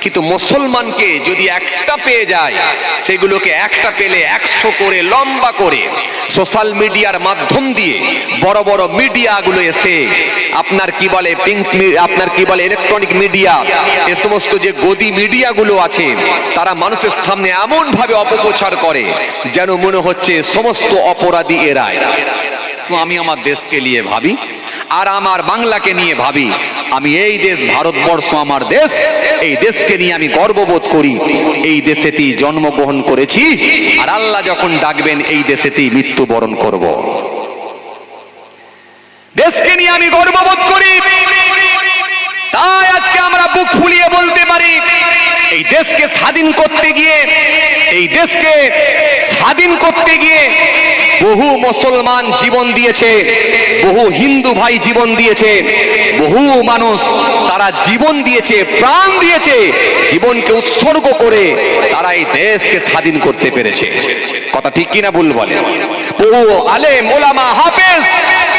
কিন্তু মুসলমানকে যদি একটা পেয়ে যায়, সেগুলোকে একটা পেলে একশো করে লম্বা করে সোশ্যাল মিডিয়ার মাধ্যম দিয়ে বড় বড় মিডিয়াগুলো এসে আপনার কি বলে পিংস আপনার কি বলে ইলেকট্রনিক মিডিয়া এ সমস্ত যে গদি মিডিয়াগুলো আছে, তারা মানুষের সামনে এমন ভাবে অপপ্রচার করে যেন মনে হচ্ছে সমস্ত অপরাধী এরা তো আমি আমার দেশকে নিয়ে ভাবি আর আমার বাংলাকে নিয়ে ভাবি। আমি এই দেশ, ভারতবর্ষ আমার দেশ। এই দেশকে নিয়ে আমি গর্ববোধ করি। এই দেশেতেই জন্মগ্রহণ করেছি। আর আল্লাহ যখন ডাকবেন, এই দেশেতেই মৃত্যুবরণ করব। দেশকে নিয়ে আমি গর্ববোধ করি। তাই আজকে আমরা বুক ফুলিয়ে বলতে পারি, এই দেশকে স্বাধীন করতে গিয়ে, এই দেশকে স্বাধীন করতে গিয়ে বহু মুসলমান জীবন দিয়েছে, বহু হিন্দু ভাই জীবন দিয়েছে, বহু মানুষ তারা জীবন দিয়েছে, প্রাণ দিয়েছে, জীবনকে উৎসর্গ করে তারা এই দেশকে স্বাধীন করতে পেরেছে। কথা ঠিক কিনা ভুল বলে? বহু আলেম, ওলামা, হাফেজ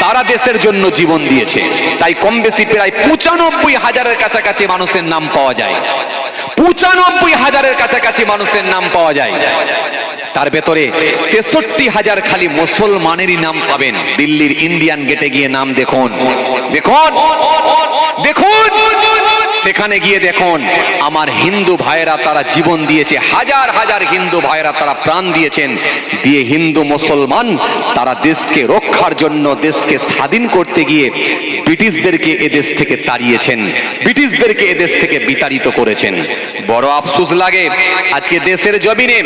তারা দেশের জন্য জীবন দিয়েছে। তাই কম বেশি প্রায় পঁচানব্বই হাজারের কাছাকাছি মানুষের নাম পাওয়া যায়। পঁচানব্বই হাজারের কাছাকাছি মানুষের নাম পাওয়া যায়। তার ভেতরে তেষট্টি হাজার খালি মুসলমানেরই নাম পাবেন। দিল্লির ইন্ডিয়ান গেটে গিয়ে নাম দেখুন। দেখুন। দেখুন। সেখানে গিয়ে দেখুন, আমার হিন্দু ভাইয়েরা তারা জীবন দিয়েছে, হাজার হাজার হিন্দু ভাইয়েরা তারা প্রাণ দিয়েছেন। দিয়ে হিন্দু মুসলমান তারা দেশকে রক্ষার জন্য, দেশকে স্বাধীন করতে গিয়ে ব্রিটিশদেরকে এদেশ থেকে তাড়িয়েছেন, ব্রিটিশদেরকে এদেশ থেকে বিতাড়িত করেছেন। বড় আফসোস লাগে, আজকে দেশের জমিনে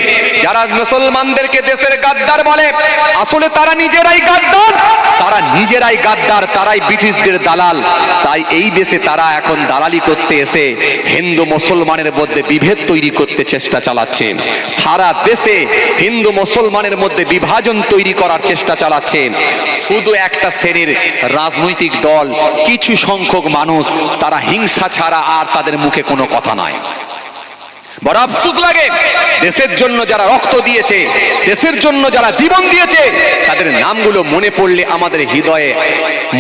যারা মুসলমানদেরকে দেশের গাদ্দার বলে, আসলে তারা নিজেরাই গাদ্দার, তারা নিজেরাই গাদ্দার, তারাই ব্রিটিশদের দালাল। তাই এই দেশে তারা এখন দালালি করতে এসে হিন্দু মুসলমানের মধ্যে বিভেদ তৈরি করতে চেষ্টা চালাচ্ছে সারা দেশে হিন্দু মুসলমানের মধ্যে বিভাজন তৈরি করার চেষ্টা চালাচ্ছে শুধু একটা শ্রেণির রাজনৈতিক দল, কিছু সংখ্যক মানুষ, তারা হিংসা ছাড়া আর তাদের মুখে কোনো কথা নয় বড় আফসোস লাগে। দেশের জন্য যারা রক্ত দিয়েছে, দেশের জন্য যারা জীবন দিয়েছে, তাদের নামগুলো মনে পড়লে আমাদের হৃদয়ে,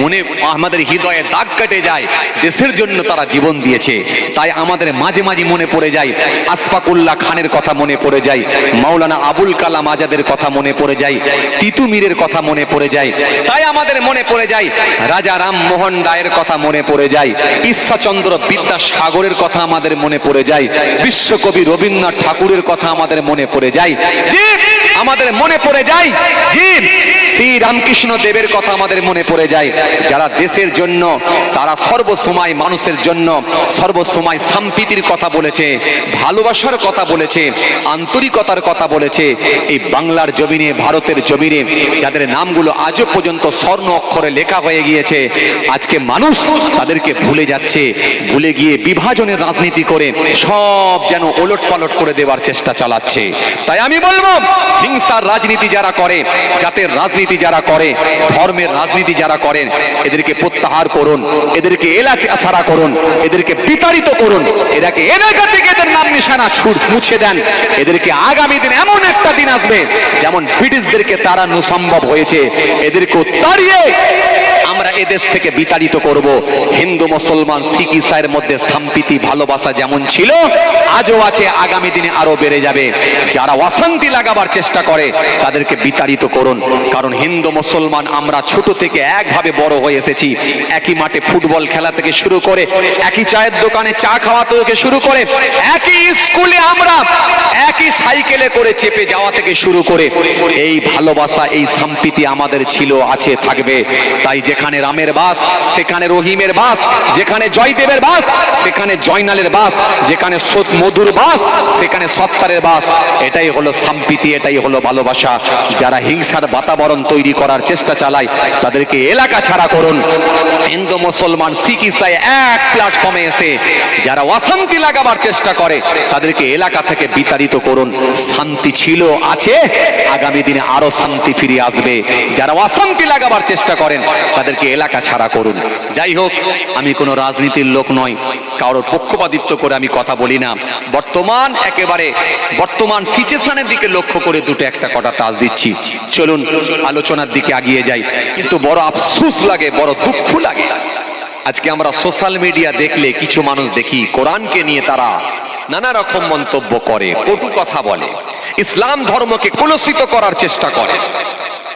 মনে, আমাদের হৃদয়ে দাগ কেটে যায়। দেশের জন্য তারা জীবন দিয়েছে, তাই আমাদের মাঝে মাঝে মনে পড়ে যায়, আসফাকুল্লাহ খানের কথা মনে পড়ে যায়, মাওলানা আবুল কালাম আজাদের কথা মনে পড়ে যায়, তিতু মীরের কথা মনে পড়ে যায়, তাই আমাদের মনে পড়ে যায়, রাজা রামমোহন রায়ের কথা মনে পড়ে যায়, ঈশ্বরচন্দ্র বিদ্যাসাগরের কথা আমাদের মনে পড়ে যায়, বিশ্বকবি রবীন্দ্রনাথ ঠাকুরের কথা আমাদের মনে পড়ে যায়। আমাদের মনে পড়ে যায়। যে শ্রী রামকৃষ্ণ দেবের কথা আমাদের মনে পড়ে যায়। যারা দেশের জন্য, তারা সর্বসময় মানুষের জন্য, সর্বসময় সম্প্রীতির কথা বলেছে, ভালোবাসার কথা বলেছে, আন্তরিকতার কথা বলেছে। এই বাংলার জমিনে, ভারতের জমিনে, যাদের নামগুলো আজও পর্যন্ত স্বর্ণ অক্ষরে লেখা হয়ে গিয়েছে, আজকে মানুষ তাদেরকে ভুলে যাচ্ছে, ভুলে গিয়ে বিভাজনের রাজনীতি করে সব যেন ওলট পালট করে দেওয়ার চেষ্টা চালাচ্ছে। তাই আমি বলব, হিংসার রাজনীতি যারা করে জাতের রাজনীতি যারা করে, ধর্মের রাজনীতি যারা করেন, এদেরকে প্রত্যাহার করুন, এদেরকে এলাচা ছাড়া করুন, এদেরকে বিতাড়িত করুন এদেরকে এলাকা থেকে এদের নাম নিশানা ছুট মুছে দেন। এদেরকে আগামী দিন এমন একটা দিন আসবে, যেমন ব্রিটিশদেরকে তারা সম্ভব হয়েছে। এদেরকে তাড়িয়ে আমরা এদেশ থেকে বিতাড়িত করব। হিন্দু, মুসলমান, শিখ, ইসাইয়ের মধ্যে সম্প্রীতি, ভালোবাসা যেমন ছিল, আজও আছে, আগামী দিনে আরও বেড়ে যাবে। যারা অশান্তি লাগাবার চেষ্টা করে, তাদেরকে বিতাড়িত করুন। কারণ হিন্দু, মুসলমান, আমরা ছোট থেকে একভাবে বড় হয়ে এসেছি। একই মাঠে ফুটবল খেলা থেকে শুরু করে, একই চায়ের দোকানে চা খাওয়া থেকে শুরু করে, একই স্কুলে আমরা একই সাইকেলে করে চেপে যাওয়া থেকে শুরু করে, এই ভালোবাসা, এই সম্প্রীতি আমাদের ছিল, আছে, থাকবে। তাই যেখানে রামের বাস, সেখানে রহিমের বাস, যেখানে জয়দেবের বাস, সেখানে জয়নালের বাস, যেখানে সৎ মধুর বাস, সেখানে সত্তারের বাস। এটাই হলো সম্প্রীতি, এটাই হলো ভালোবাসা। যারা হিংসার বাতাবরণ তৈরি করার চেষ্টা চালায়, তাদেরকে এলাকা ছাড়া করুন। হিন্দু, মুসলমান ইসাই এক প্ল্যাটফর্মে এসে যারা অশান্তি লাগাবার চেষ্টা করে, তাদেরকে এলাকা থেকে বিতাড়িত করুন। শান্তি ছিল, আছে, আগামী দিনে আরও শান্তি ফিরে আসবে। যারা অশান্তি লাগাবার চেষ্টা করেন, তাদেরকে এলাকা ছাড়া করুন। যাই হোক, আমি কোনো রাজনীতির লোক নয় কারোর পক্ষপাতিত্ব করে আমি কথা বলি না। বর্তমান একেবারে, বর্তমান সিচুয়েশনের দিকে লক্ষ্য করে দুটো একটা কটা তাজ দিচ্ছি। চলুন, আলোচনার দিকে আগিয়ে যাই। কিন্তু বড় আফসোস লাগে, বড় দুঃখ লাগে। আজকে আমরা সোশ্যাল মিডিয়া দেখলে কিছু মানুষ দেখি, কোরআনকে নিয়ে তারা নানা রকম মন্তব্য করে, কটু কথা বলে। ইসলাম ধর্মকে কলুষিত করার চেষ্টা করে।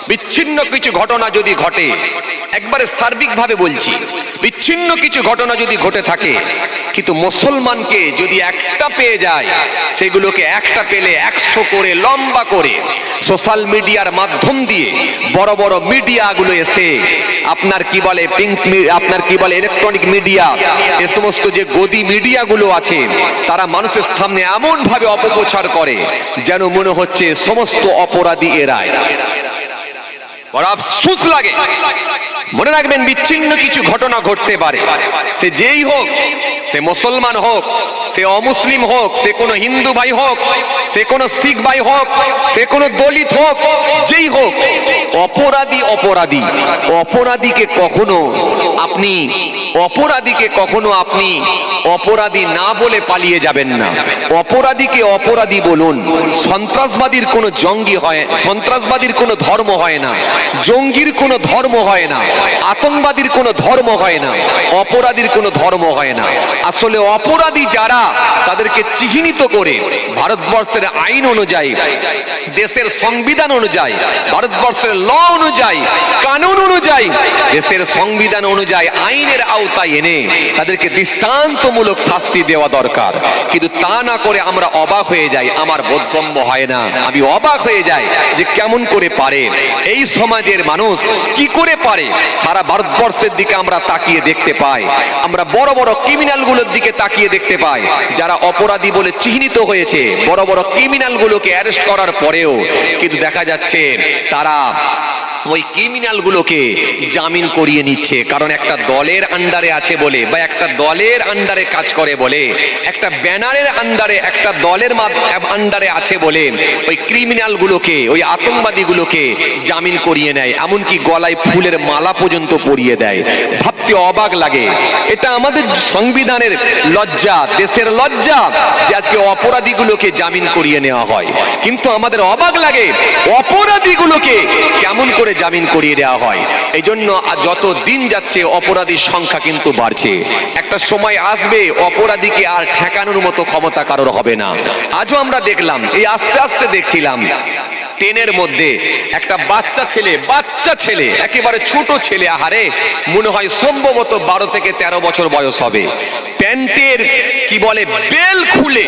বিচ্ছিন্ন কিছু ঘটনা যদি ঘটে, একবারে সার্বিকভাবে বলছি, বিচ্ছিন্ন কিছু ঘটনা যদি ঘটে থাকে, কিন্তু মুসলমানকে যদি একটা পেয়ে যায়, সেগুলোকে একটা পেলে একশো করে লম্বা করে সোশ্যাল মিডিয়ার মাধ্যম দিয়ে বড় বড় মিডিয়াগুলো এসে আপনার কি বলে পিংস আপনার কি বলে ইলেকট্রনিক মিডিয়া এ সমস্ত যে গদি মিডিয়াগুলো আছে, তারা মানুষের সামনে এমন ভাবে অপপ্রচার করে, যেন মনে হচ্ছে সমস্ত অপরাধী এরাই। বড় আফসোস লাগে। মনে রাখবেন, বিচ্ছিন্ন কিছু ঘটনা ঘটতে পারে। সে যেই হোক, সে মুসলমান হোক, সে অমুসলিম হোক, সে কোনো হিন্দু ভাই হোক, সে কোনো শিখ ভাই হোক, সে কোনো দলিত হোক, যেই হোক অপরাধী অপরাধী। অপরাধীকে কখনো আপনি, অপরাধীকে কখনো আপনি অপরাধী না বলে পালিয়ে যাবেন না। অপরাধীকে অপরাধী বলুন। সন্ত্রাসবাদীর কোনো জঙ্গি হয়, সন্ত্রাসবাদীর কোনো ধর্ম হয় না। জঙ্গির কোনো ধর্ম হয় না। আতঙ্কবাদীর কোনো ধর্ম হয় না। অপরাধীর কোনো ধর্ম হয় না। আসলে অপরাধী যারা, তাদেরকে চিহ্নিত করে ভারতবর্ষের আইন অনুযায়ী, দেশের সংবিধান অনুযায়ী, ভারতবর্ষের ল অনুযায়ী, কানুন অনুযায়ী, দেশের সংবিধান অনুযায়ী, আইনের আওতায় এনে তাদেরকে দৃষ্টান্তমূলক শাস্তি দেওয়া দরকার। কিন্তু তা না করে আমরা অবাক হয়ে যাই, আমার বোধগম্য হয় না। আমি অবাক হয়ে যাই যে কেমন করে পারে। এই সমাজের মানুষ কি করে পারে? সারা ভারতবর্ষের দিকে আমরা তাকিয়ে দেখতে পাই। আমরা বড় বড় ক্রিমিনালগুলোর দিকে তাকিয়ে দেখতে পাই। যারা অপরাধী বলে চিহ্নিত হয়েছে, বড় বড় ক্রিমিনাল গুলোকে অ্যারেস্ট করার পরেও কিন্তু দেখা যাচ্ছে তারা ওই ক্রিমিনাল গুলোকে জামিন করিয়ে নিচ্ছে। কারণ একটা দলের আন্ডারে আছে বলে বা একটা দলের আন্ডারে কাজ করে বলে, একটা ব্যানারের আন্ডারে, একটা দলের আন্ডারে আছে বলে ওই ক্রিমিনাল গুলোকে ওই আতঙ্কবাদী গুলোকে জামিন করিয়ে নেয়। এমনকি গলায় ফুলের মালা পর্যন্ত পরিয়ে দেয়। ভাবতে অবাক লাগে। এটা আমাদের সংবিধানের লজ্জা, দেশের লজ্জা যে আজকে অপরাধীগুলোকে জামিন করিয়ে নেওয়া হয়। কিন্তু আমাদের অবাক লাগে, অপরাধীগুলোকে কেমন করে জামিন করিয়ে দেওয়া হয়। এই জন্য যত দিন যাচ্ছে অপরাধীর সংখ্যা কিন্তু বাড়ছে। একটা সময় আসবে, অপরাধীকে আর ঠেকানোর মতো ক্ষমতা কারোর হবে না। আজও আমরা দেখলাম, এই আস্তে আস্তে দেখছিলাম ট্রেনের মধ্যে একটা বাচ্চা ছেলে বাচ্চা ছেলে, একেবারে ছোট ছেলে, আহারে, মনে হয় সম্ভবত বারো থেকে তেরো বছর বয়স হবে। প্যান্টের, কি বলে, বেল খুলে,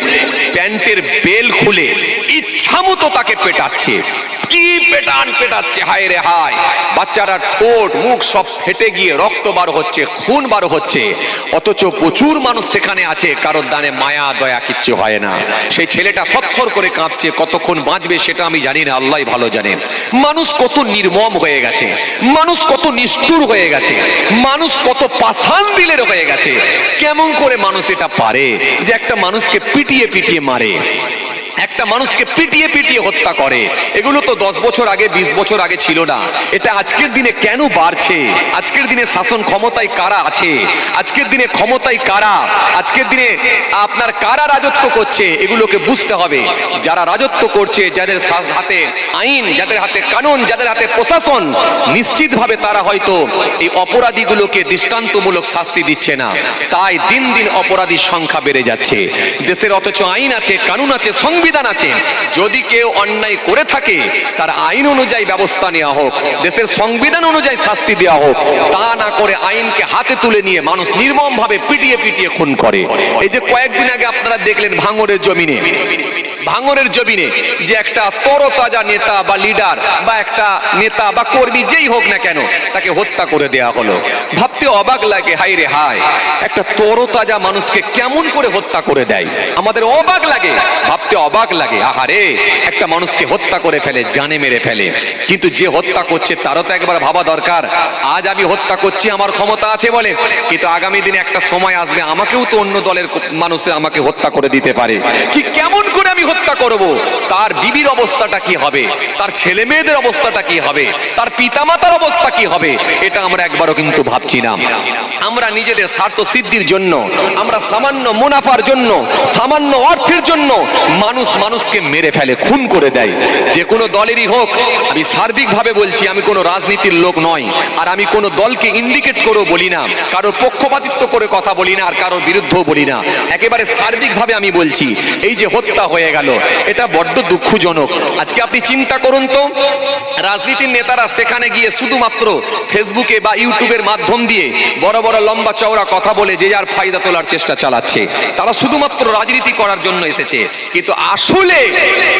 প্যান্টের বেল খুলে ইচ্ছা মতো তাকে পেটাচ্ছে। কি পেটান পেটাচ্ছে, হায় রে হায়। বাচ্চারা ঠোঁট, মুখ সব ফেটে গিয়ে রক্ত বার হচ্ছে, খুন বার হচ্ছে। অথচ প্রচুর মানুষ সেখানে আছে, কারোর দানে মায়া, দয়া কিচ্ছু হয় না। সেই ছেলেটা থরথর করে কাঁপছে, কতক্ষণ বাঁচবে সেটা আমি জানি না আল্লাহ ভালো জানে। মানুষ কত নির্মম হয়ে গেছে, মানুষ কত নিষ্ঠুর হয়ে গেছে, মানুষ কত পাষাণ দিলের হয়ে গেছে। কেমন করে মানুষ এটা পারে যে একটা মানুষকে পিটিয়ে পিটিয়ে মারে? একটা মানুষকে পিটিয়ে পিটিয়ে হত্যা করে। এগুলো তো দশ বছর আগে, বিশ বছর আগে ছিল না। এটা আজকের দিনে কেন বাড়ছে? আজকের দিনে শাসন ক্ষমতায় কারা আছে? আজকের দিনে ক্ষমতায় কারা? আজকের দিনে আপনার কারা রাজত্ব করছে? এগুলোকে বুঝতে হবে। যারা রাজত্ব করছে, যাদের হাতে আইন, যাদের হাতে কানুন, যাদের হাতে প্রশাসন, নিশ্চিতভাবে তারা হয়তো এই অপরাধীগুলোকে দৃষ্টান্তমূলক শাস্তি দিচ্ছে না। তাই দিন দিন অপরাধীর সংখ্যা বেড়ে যাচ্ছে। দেশের অথচ আইন আছে, কানুন আছে, সংবিধান আছে। যদি কেউ অন্যায় করে থাকে, তার আইন অনুযায়ী ব্যবস্থা নেওয়া হোক, দেশের সংবিধান অনুযায়ী শাস্তি দেওয়া হোক, তা না করে আইনকে হাতে তুলে নিয়ে মানুষ নির্মম ভাবে পিটিয়ে পিটিয়ে খুন করে। এই যে কয়েকদিন আগে আপনারা দেখলেন ভাঙরের জমিনে। ভাঙরের জমিনে যে একটা তরতাজা নেতা বা লিডার বা একটা নেতা বা কর্মী যেই হোক না কেন, তাকে হত্যা করে দেয়া হলো। ভাবতে অবাক লাগে হাই রে হাই একটা তরতাজা মানুষকে কেমন করে হত্যা করে দেয়? আমাদের অবাক লাগে। ভাবতে অবাক লাগে, আহারে, একটা মানুষকে হত্যা করে ফেলে, জানে মেরে ফেলে। কিন্তু যে হত্যা করছে, তারও তো একবার ভাবা দরকার। আজ আমি হত্যা করছি, আমার ক্ষমতা আছে বলে। কিন্তু আগামী দিনে একটা সময় আসবে, আমাকেও তো অন্য দলের মানুষে আমাকে হত্যা করে দিতে পারে। কি কেমন করে আমি হত্যা করব? তার বিবির অবস্থাটা কি হবে? তার ছেলে মেয়েদের অবস্থাটা কি হবে? তার পিতামাতার অবস্থা কি হবে? এটা আমরা একবারও কিন্তু ভাবছি না। আমরা নিজেদের স্বার্থ সিদ্ধির জন্য, আমরা সামান্য মুনাফার জন্য, সামান্য অর্থের জন্য মানুষ মানুষকে মেরে ফেলে, খুন করে দেয়। যে কোনো দলেরই হোক, আমি সার্বিকভাবে বলছি, আমি কোনো রাজনীতির লোক নয় আর আমি কোনো দলকে ইন্ডিকেট করেও বলি না, কারোর পক্ষপাতিত্ব করে কথা বলি না, আর কারোর বিরুদ্ধেও বলি না। একেবারে সার্বিকভাবে আমি বলছি, এই যে হত্যা হয়ে গেল, এটা বড্ড দুঃখজনক। আজকে আপনি চিন্তা করুন তো, রাজনীতির নেতারা সেখানে গিয়ে শুধুমাত্র ফেসবুকে বা ইউটিউবের মাধ্যম দিয়ে বড় বড় লম্বা চওড়া কথা বলে যে যার ফায়দা তোলার চেষ্টা চালাচ্ছে। তারা শুধুমাত্র রাজনীতি করার জন্য এসেছে। কিন্তু আসলে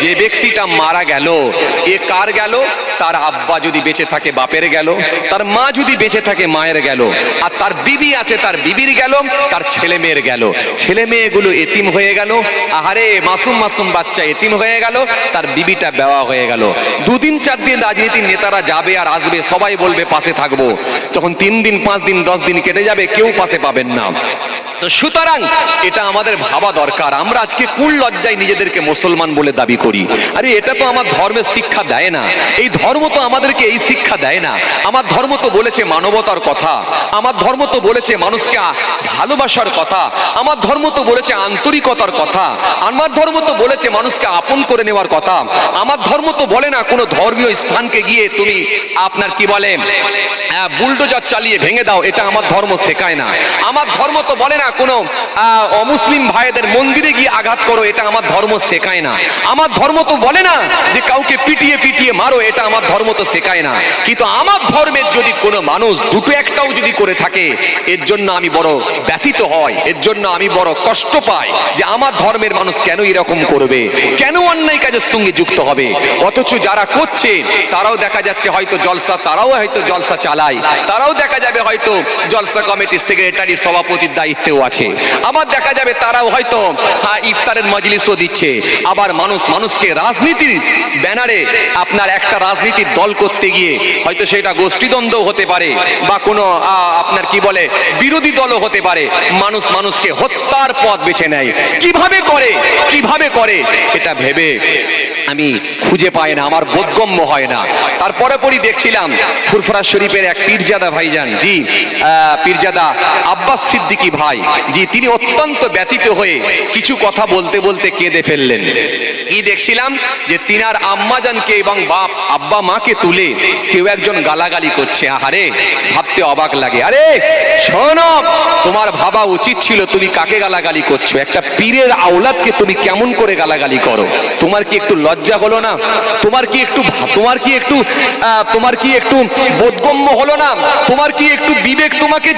যে ব্যক্তিটা মারা গেল, এ কার গেল? তার আব্বা যদি বেঁচে থাকে, বাপের গেল। তার মা যদি বেঁচে থাকে, মায়ের গেল। আর তার বিবি আছে, তার বিবির গেল, তার ছেলে মেয়ের গেল। ছেলে মেয়েগুলো এতিম হয়ে গেল। আহারে, মাসুম মাসুম বাচ্চা এতিম হয়ে গেল। তার বিবিটা বেওয়া হয়ে গেল। দুদিন, চার দিন রাজনীতির নেতারা যাবে আর আসবে, সবাই বলবে, পাশে থাকব। যখন তিন দিন, পাঁচ দিন, দশ দিন কেটে যাবে, কেউ পাশে পাবেন না। তো সুতরাং, এটা আমাদের ভাবা দরকার। আমরা আজকে কোন লজ্জায় নিজেদেরকে মুসলমান বলে দাবি করি। আরে এটা তো আমার ধর্মের শিক্ষা দেয় না। এই ধর্ম তো আমাদেরকে এই শিক্ষা দেয় না। আমার ধর্ম তো বলেছে মানবতার কথা। আমার ধর্ম তো বলেছে মানুষকে ভালোবাসার কথা। আমার ধর্ম তো বলেছে আন্তরিকতার কথা। আমার ধর্ম তো বলেছে মানুষকে আপন করে নেওয়ার কথা। আমার ধর্ম তো বলে না কোনো ধর্মীয় স্থানকে গিয়ে তুমি আপনার কি বলে বুলডোজার চালিয়ে ভেঙে দাও। এটা আমার ধর্ম শেখায় না। আমার ধর্ম তো বলে না কোনো অমুসলিম ভাইদের মন্দিরে গিয়ে আঘাত করো। এটা আমার ধর্ম শেখায় না। আমার ধর্ম তো বলে না যে কাউকে পিটিয়ে পিটিয়ে মারো, এটা আমার ধর্ম তো শেখায় না। কিন্তু আমার ধর্মের যদি কোনো মানুষ দুটো একটাও যদি করে থাকে, এর জন্য আমি বড় ব্যথিত হয় এর জন্য আমি বড় কষ্ট পাই যে আমার ধর্মের মানুষ কেন এরকম করবে, কেন অন্যায় কাজের সঙ্গে যুক্ত হবে? অথচ যারা করছে, তারাও দেখা যাচ্ছে হয়তো জলসা, তারাও হয়তো জলসা চালায়, তারাও দেখা যাবে হয়তো জলসা কমিটির সেক্রেটারি, সভাপতির দায়িত্বেও আছে। আবার দেখা যাবে তারাও হয়তো হ্যাঁ ইফতারের মজলিসও দিচ্ছে আবার মানুষ মানুষকে রাজনীতির ব্যানারে আপনার একটা রাজনীতির দল করতে গিয়ে হয়তো সেটা গোষ্ঠীদ্বন্দ্ব হতে পারে বা কোনো আপনার কি বলে, বিরোধী দলও হতে পারে। মানুষ মানুষকে হত্যার পথ বেছে নেয়। কীভাবে করে? কীভাবে করে? এটা ভেবে আমি খুঁজে পাই না, আমার বোধগম্য হয় না। তারপরে পরই দেখছিলাম ফুরফুরা শরীফের এক পীরজাদা ভাইজান। জি পীরজাদা আব্বাস সিদ্দিকী ভাই। জি, তিনি অত্যন্ত ব্যতীত হয়ে কিছু কথা বলতে বলতে কেঁদে ফেললেন। কি দেখছিলাম? যে তিনার আম্মাজানকে এবং বাপ, আব্বা মাকে তুলে কেউ একজন গালাগালি করছে। আহারে, ভাবতে অবাক লাগে। আরে, শোনো, তোমার ভাবা উচিত ছিল তুমি কাকে গালাগালি করছ? একটা পীরের আওলাদকে তুমি কেমন করে গালাগালি করো? তোমার কি একটু লজ্জা হলো না? তোমার কি একটু তোমার কি একটু তোমার কি একটু বোধগম্য হলো না? তোমার কি একটু বিবেক তোমাকে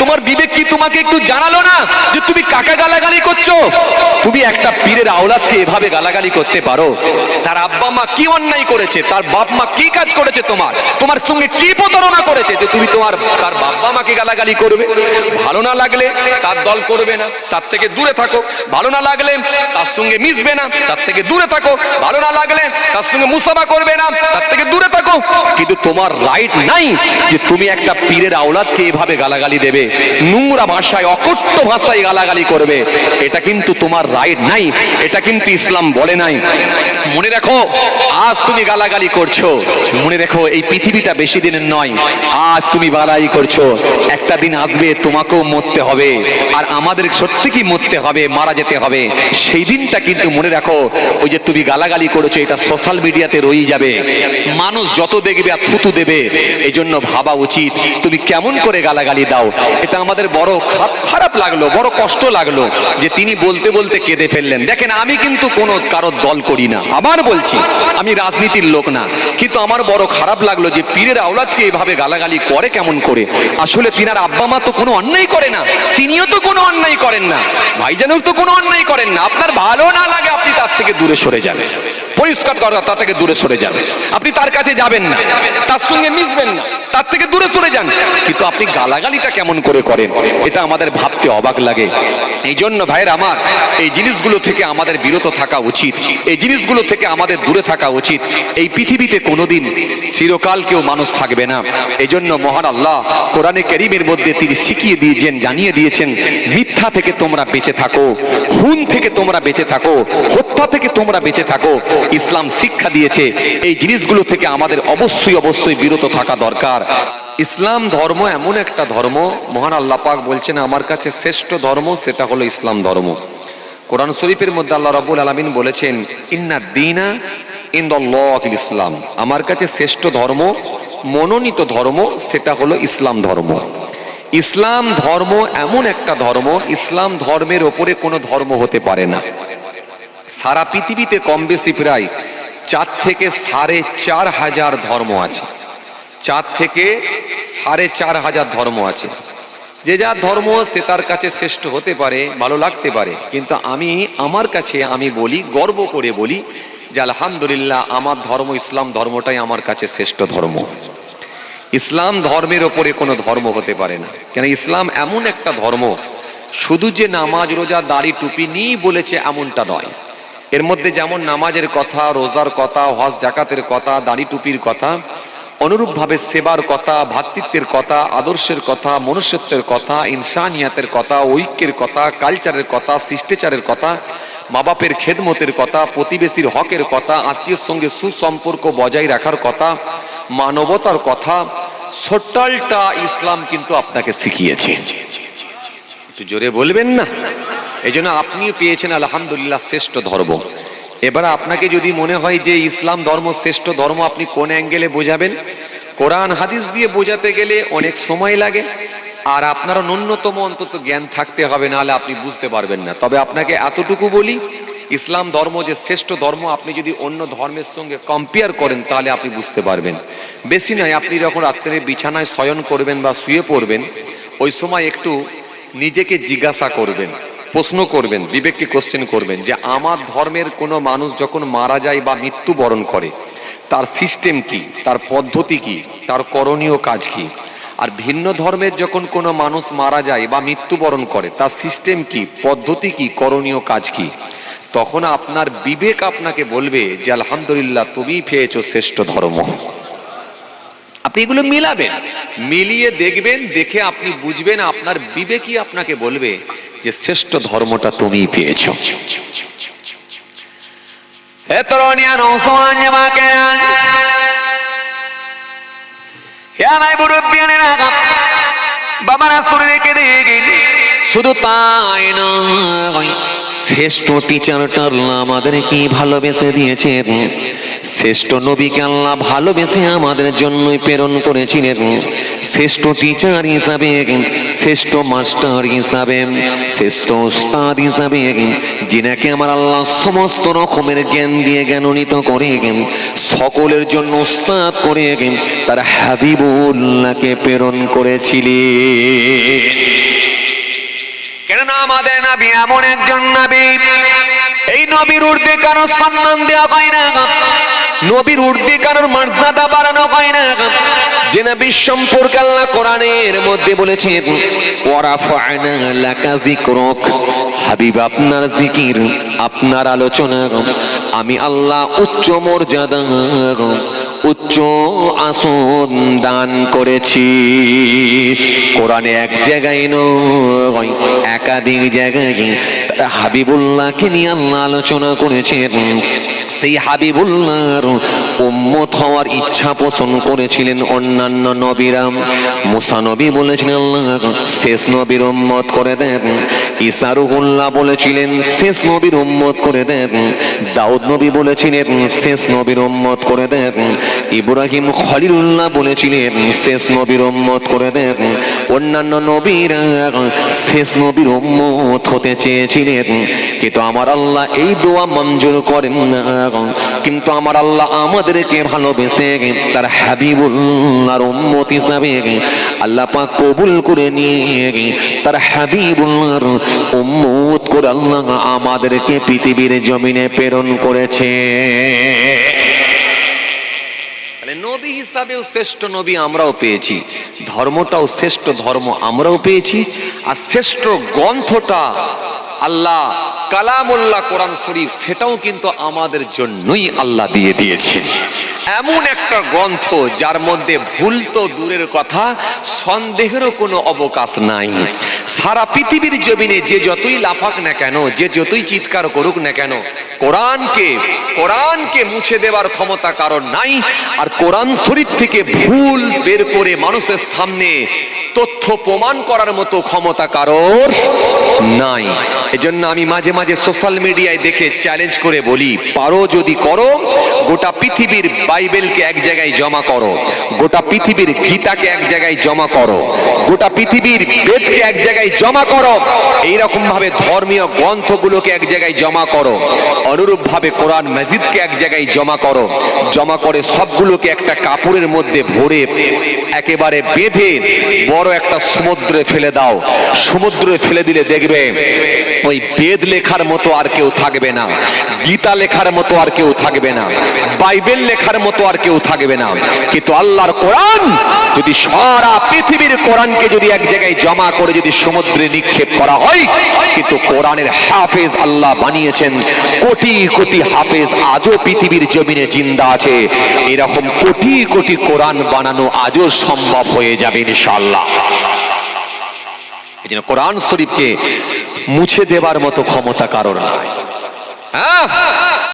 তোমার বিবেক কি তোমাকে একটু জানালো না যে তুমি কাকে গালাগালি করছ? তুমি একটা পীরের আওলাদকে এভাবে গালাগালি করতে পারো। তার আব্বা মা কি অন্যায় করেছে? তার বাপ মা কি কাজ করেছে তোমার? তোমার সঙ্গে কি প্রতারণা করেছে যে তুমি তোমার, তার বাবা মাকে গালাগালি করবে? ভালো না লাগলে তার দল করবে না, তার থেকে দূরে থাকো। ভালো না লাগলে তার সঙ্গে মিশবে না, তার থেকে দূরে থাকো। ভালো না লাগলে তার সঙ্গে মুসাফা করবে না, তার থেকে দূরে থাকো। কিন্তু তোমার রাইট নাই যে তুমি একটা পীরের আওলাদকে এভাবে গালাগালি দেবে। নোংরা ভাষায় অকট্য ভাষায় গালাগালি করবে। এটা কিন্তু তোমার রাইট নাই। এটা কিন্তু ইসলাম বলে নাই। মনে রাখো, আজ তুমি গালাগালি করছ। মনে রেখো, এই পৃথিবীটা বেশি দিনের নয়। আজ তুমি গালাগালি করছ। একটা দিন আসবে, তোমাকেও মরতে হবে। আর আমাদের সত্যি কি মরতে হবে, মারা যেতে হবে? সেই দিনটা কিন্তু মনে রাখো, ওই যে তুমি গালাগালি করেছ, এটা সোশ্যাল মিডিয়াতে রয়ে যাবে। মানুষ যত দেখবে আর থুতু দেবে এই জন্য ভাবা উচিত, তুমি কেমন করে গালাগালি দাও। এটা আমাদের বড় খারাপ লাগল, বড় কষ্ট লাগল যে তিনি বলতে বলতে কেঁদে ফেললেন। দেখেন, আমি কিন্তু কোনো কারোর দল করি না। আবার বলছি, আমি রাজনীতির লোক না। কিন্তু আমার বড় খারাপ লাগল যে পীরের আওলাদকে এভাবে গালাগালি করে কেমন করে? আসলে তিনার আব্বা মা তো কোনো অন্যায় করে না, তিনিও তো কোনো অন্যায় করেন না। ভাইজানও তো কোনো অন্যায় করেন না। আপনার ভালো না লাগে, আপনি তার থেকে দূরে সরে যাবেন। পরিষ্কার করা তা থেকে দূরে সরে যাবে। আপনি তার কাছে যাবেন না। তার সঙ্গে মিশবেন না। তার থেকে দূরে সরে যান। কিন্তু আপনি গালাগালিটা কেমন করে করেন? এটা আমাদের ভাবতে অবাক লাগে। এই জন্য ভাইয়ের আমার, এই জিনিসগুলো থেকে আমাদের বিরত থাকা উচিত। এই জিনিসগুলো থেকে আমাদের দূরে থাকা উচিত। এই পৃথিবীতে কোনোদিন চিরকাল কেউ মানুষ থাকবে না। এই জন্য মহান আল্লাহ কোরআনে করিমের মধ্যে তিনি শিখিয়ে দিয়েছেন, জানিয়ে দিয়েছেন, মিথ্যা থেকে তোমরা বেঁচে থাকো, খুন থেকে তোমরা বেঁচে থাকো, হত্যা থেকে তোমরা বেঁচে থাকো। ইসলাম শিক্ষা দিয়েছে। এই জিনিসগুলো থেকে আমাদের অবশ্যই অবশ্যই বিরত থাকা দরকার। ইসলাম ধর্ম এমন একটা ধর্ম, মহান আল্লাহ পাক বলছেন, আমার কাছে শ্রেষ্ঠ ধর্ম সেটা হলো ইসলাম ধর্ম। কোরআন শরীফের মধ্যে আল্লাহ রাব্বুল আলামিন বলেছেন, ইন্না দিনা ইনদাল্লাহিল ইসলাম। আমার কাছে শ্রেষ্ঠ ধর্ম, মনোনীত ধর্ম সেটা হলো ইসলাম ধর্ম। ইসলাম ধর্ম এমন একটা ধর্ম, ইসলাম ধর্মের ওপরে কোনো ধর্ম হতে পারে না। সারা পৃথিবীতে কম বেশি প্রায় চার থেকে সাড়ে চার হাজার ধর্ম আছে। চার থেকে সাড়ে চার হাজার ধর্ম আছে। যে যার ধর্ম সে তার কাছে শ্রেষ্ঠ হতে পারে, ভালো লাগতে পারে। কিন্তু আমি, আমার কাছে আমি বলি, গর্ব করে বলি যে আলহামদুলিল্লাহ আমার ধর্ম, ইসলাম ধর্মটাই আমার কাছে শ্রেষ্ঠ ধর্ম। ইসলাম ধর্মের ওপরে কোনো ধর্ম হতে পারে না। কেন ইসলাম এমন একটা ধর্ম, শুধু যে নামাজ, রোজা, দাড়ি, টুপি নিয়েই বলেছে এমনটা নয়। এর মধ্যে যেমন নামাজের কথা, রোজার কথা, হজ, জাকাতের কথা, দাড়ি, টুপির কথা অনুরূপভাবে সেবার কথা ভ্রাতৃত্বের কথা, আদর্শের কথা, মনুষ্যত্বের কথা, ইনসানিয়াতের কথা, ঐক্যের কথা, কালচারের কথা, শিষ্টাচারের কথা মা বাপের খেদমতের কথা, প্রতিবেশীর হকের কথা, আত্মীয়র সঙ্গে সুসম্পর্ক বজায় রাখার কথা, মানবতার কথা সোটালটা ইসলাম কিন্তু আপনাকে শিখিয়েছে। একটু জোরে বলবেন না? এই আপনিও পেয়েছেন আলহামদুলিল্লাহ শ্রেষ্ঠ ধর্ম। এবার আপনাকে যদি মনে হয় যে ইসলাম ধর্ম শ্রেষ্ঠ ধর্ম আপনি কোন অ্যাঙ্গেলে বোঝাবেন, কোরআন হাদিস দিয়ে বোঝাতে গেলে অনেক সময় লাগে, আর আপনারও ন্যূনতম অন্তত জ্ঞান থাকতে হবে, নাহলে আপনি বুঝতে পারবেন না। তবে আপনাকে এতটুকু বলি, ইসলাম ধর্ম যে শ্রেষ্ঠ ধর্ম, আপনি যদি অন্য ধর্মের সঙ্গে কম্পেয়ার করেন, তাহলে আপনি বুঝতে পারবেন। বেশি নয়, আপনি যখন রাত্রে বিছানায় শয়ন করবেন বা শুয়ে পড়বেন, ওই সময় একটু নিজেকে জিজ্ঞাসা করবেন। প্রশ্ন করবেন, বিবেককে কোশ্চেন করবেন যে আমার ধর্মের কোনো মানুষ যখন মারা যায় বা মৃত্যুবরণ করে, তার সিস্টেম কি, তার পদ্ধতি কি, তার করণীয় কাজ কি? আর ভিন্ন ধর্মের যখন কোনো মানুষ মারা যায় বা মৃত্যুবরণ করে, তার সিস্টেম কি, পদ্ধতি কি, করণীয় কাজ কি? তখন আপনার বিবেক আপনাকে বলবে যে আলহামদুলিল্লাহ তুমি পেয়েছ শ্রেষ্ঠ ধর্ম। আপনি এগুলো মিলাবেন, মিলিয়ে দেখবেন, দেখে আপনি বুঝবেন, আপনার বিবেকই আপনাকে বলবে যে শ্রেষ্ঠ ধর্মটা তুমি পেয়েছ। বাবারা শুনে রেখে দিন। শুধু তাই নয়, শ্রেষ্ঠ টিচারটা আল্লাহ আমাদের কি ভালোবেসে দিয়েছে শ্রেষ্ঠ নবীকে আল্লাহ ভালোবেসে আমাদের জন্যই প্রেরণ করেছিলেন। শ্রেষ্ঠ টিচার হিসাবে, শ্রেষ্ঠ মাস্টার হিসাবে, শ্রেষ্ঠ উস্তাদ হিসাবে, যিনাকে আমার আল্লাহ সমস্ত রকমের জ্ঞান দিয়ে জ্ঞাননিত করে, সকলের জন্য উস্তাদ করে, তার হাবিবুল্লাহকে প্রেরণ করেছিলেন। আমাদের নবী, এমন একজন নবী। এই নবীর কারও সম্মান দেওয়া হয় না। নবীর কারোর মর্যাদা বাড়ানো হয় না। যে নবী সম্পর্কে আল্লাহ কোরআনের মধ্যে লাকা হাবিব, আপনার জিকির, আপনার আলোচনা, আমি আল্লাহ উচ্চ মর্যাদা। উচ্চ আসন দান করেছি। কোরআনে এক জায়গায় নয় একাধিক জায়গায় হাবিবুল্লাহকে নিয়ে আল্লাহ আলোচনা করেছেন। সেই হাবিবুল্লাহর উম্মত হওয়ার ইচ্ছা পোষণ করেছিলেন অন্যান্য নবীরাম মুসা নবী বলেছিলেন, আল্লাহ, শেষ নবীর উম্মত করে দেন। ইসারুহুল্লাহ বলেছিলেন, শেষ নবীর উম্মত করে দেন। দাউদ নবী বলেছিলেন, শেষ নবীর উম্মত করে দেন। ইব্রাহিম খলিলুল্লাহ বলেছিলেন, শেষ নবীর উম্মত করে দেন। অন্যান্য নবীরা, শেষ নবীর উম্মত হতে চেয়েছিলেন। কিন্তু আমার আল্লাহ এই দোয়া মঞ্জুর করেন না। কিন্তু আমার আল্লাহ আমাদেরকে ভালোবেসে তার হাবিবুল্লাহর উম্মত হিসাবে আল্লাহ পাক কবুল করে নিয়ে তার হাবিবুল্লাহর উম্মত করে আল্লাহ আমাদেরকে পৃথিবীর জমিনে প্রেরণ করেছে। নবী হিসাবেও শ্রেষ্ঠ নবী আমরাও পেয়েছি, ধর্মটাও শ্রেষ্ঠ ধর্ম আমরাও পেয়েছি, আর শ্রেষ্ঠ গ্রন্থটা আল্লাহ কালামুল্লাহ কোরআন শরীফ, সেটাও কিন্তু আমাদের জন্যই আল্লাহ দিয়ে দিয়েছেন। এমন একটা গ্রন্থ যার মধ্যে ভুল তো দূরের কথা, সন্দেহেরও কোনো অবকাশ নাই। সারা পৃথিবীর জমিনে যে যতই লাফাক না কেন, যে যতই চিৎকার করুক না কেন, কোরআনকে কোরআনকে মুছে দেওয়ার ক্ষমতা কারণ নাই, আর কোরআন শরীফ থেকে ভুল বের করে মানুষের সামনে তথ্য প্রমাণ করার মতো ক্ষমতা কারোর নাই। এজন্য আমি মাঝে মাঝে সোশ্যাল মিডিয়ায় দেখে চ্যালেঞ্জ করে বলি, পারো যদি করো, গোটা পৃথিবীর বাইবেলকে এক জায়গায় জমা করো, গোটা পৃথিবীর গীতাকে এক জায়গায় জমা করো, গোটা পৃথিবীর বেদকে এক জায়গায় জমা করো এইরকম ভাবে ধর্মীয় গ্রন্থগুলোকে এক জায়গায় জমা করো অনুরূপ ভাবে কোরআন মসজিদকে এক জায়গায় জমা করো, জমা করে সবগুলোকে একটা কাপড়ের মধ্যে ভরে একেবারে বেঁধে বড় একটা সমুদ্রে ফেলে দাও, সমুদ্রে ফেলে দিলে দেখবে ওই বেদ লেখার মতো আর কেউ থাকবে না, গীতা লেখার মতো আর কেউ থাকবে না, বাইবেল লেখার মতো আর কেউ থাকবে না। কিন্তু আল্লাহর কোরআন যদি সারা পৃথিবীর কোরআনকে যদি এক জায়গায় জমা করে যদি সমুদ্রে নিক্ষেপ করা হয়, কিন্তু কোরআনের হাফেজ আল্লাহ বানিয়েছেন, কোটি কোটি হাফেজ আজও পৃথিবীর জমিনে জিন্দা আছে। এরকম কোটি কোটি কোরআন বানানো আজও সম্ভব হয়ে যাবে ইনশাআল্লাহ। জন্য কোরআন শরীফকে মুছে দেবার মতো ক্ষমতা কারোর নাই। হ্যাঁ।